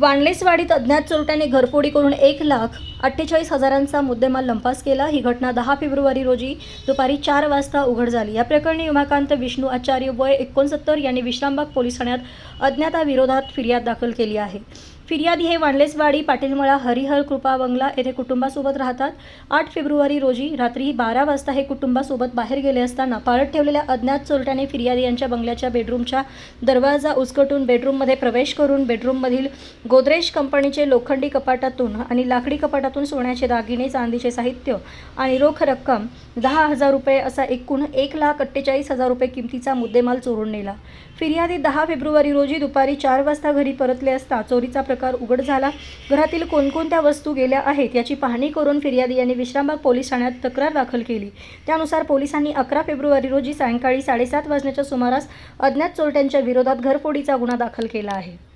वाणलेसवाडीत अज्ञात चोरट्याने घरफोडी करून एक लाख अठ्ठेचाळीस हजारांचा मुद्देमाल लंपास केला. ही घटना दहा फेब्रुवारी रोजी दुपारी चार वाजता उघड झाली. या प्रकरणी उमाकांत विष्णू आचार्य वय एकोणसत्तर यांनी विश्रामबाग पोलीस ठाण्यात अज्ञाताविरोधात फिर्याद दाखल केली आहे. फिर्यादी हे वांडलेसवाडी पाटीलमळा हरिहर कृपा बंगला येथे कुटुंबासोबत राहतात. आठ फेब्रुवारी रोजी रात्री बारा वाजता हे कुटुंबासोबत बाहेर गेले असताना पाळत ठेवलेल्या अज्ञात चोरट्याने फिर्यादी यांच्या बंगल्याच्या बेडरूमच्या दरवाजा उचकटून बेडरूममध्ये प्रवेश करून बेडरूममधील गोदरेज कंपनीचे लोखंडी कपाटातून आणि लाकडी कपाटातून सोन्याचे दागिने चांदीचे साहित्य आणि रोख रक्कम दहा हजार रुपये असा एकूण एक लाख अठ्ठेचाळीस हजार रुपये किमतीचा मुद्देमाल चोरून नेला. फिर्यादी दहा फेब्रुवारी रोजी दुपारी चार वाजता घरी परतले असता चोरीचा प्रकार उघड झाला. घरातील कोणकोणत्या वस्तू गेल्या आहेत याची पाहणी करून फिर्यादी यांनी विश्रामबाग पोलीस ठाण्यात तक्रार दाखल केली. त्यानुसार पोलिसांनी अकरा फेब्रुवारी रोजी सायंकाळी साडेसात वाजण्याच्या सुमारास अज्ञात चोरट्यांच्या विरोधात घरफोडीचा गुन्हा दाखल केला आहे.